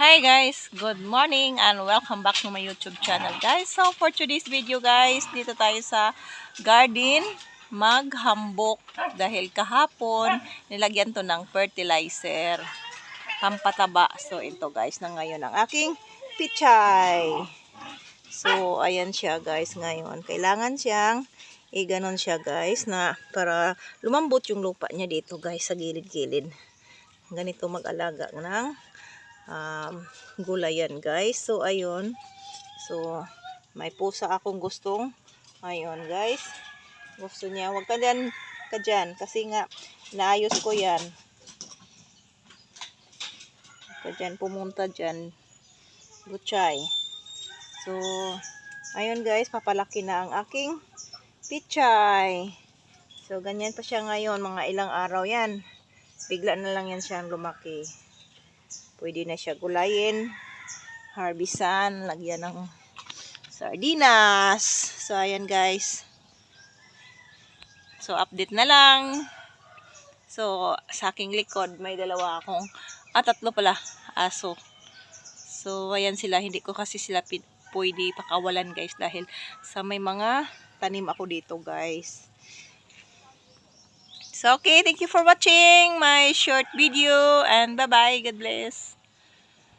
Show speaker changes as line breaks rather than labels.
Hi guys, good morning and welcome back to my YouTube channel guys. So for today's video guys, dito tayo sa garden maghambok dahil kahapon nilagyan to ng fertilizer pampataba. So ito guys na ngayon ang aking pichay. So ayan siya guys ngayon. Kailangan siyang eh ganon siya guys na para lumambot yung lupa niya dito guys sa gilid-gilid. Ganito mag-alaga ng um, gulayan guys. So, ayun. So, may pusa akong gustong. Ayun guys. Gusto niya. Huwag ka dyan, ka dyan. Kasi nga, naayos ko yan. Ka dyan, pumunta dyan. Butchay. So, ayun guys, papalaki na ang aking pichay. So, ganyan pa siya ngayon. Mga ilang araw yan. Bigla na lang yan siyang lumaki. Pwede na siya gulayin, harbisan, lagyan ng sardinas. So, ayan guys. So, update na lang. So, sa aking likod, may dalawa akong, ah, tatlo pala, aso. So, ayan sila. Hindi ko kasi sila pwede pakawalan guys dahil sa may mga tanim ako dito guys. So, okay. Thank you for watching my short video and bye-bye. God bless.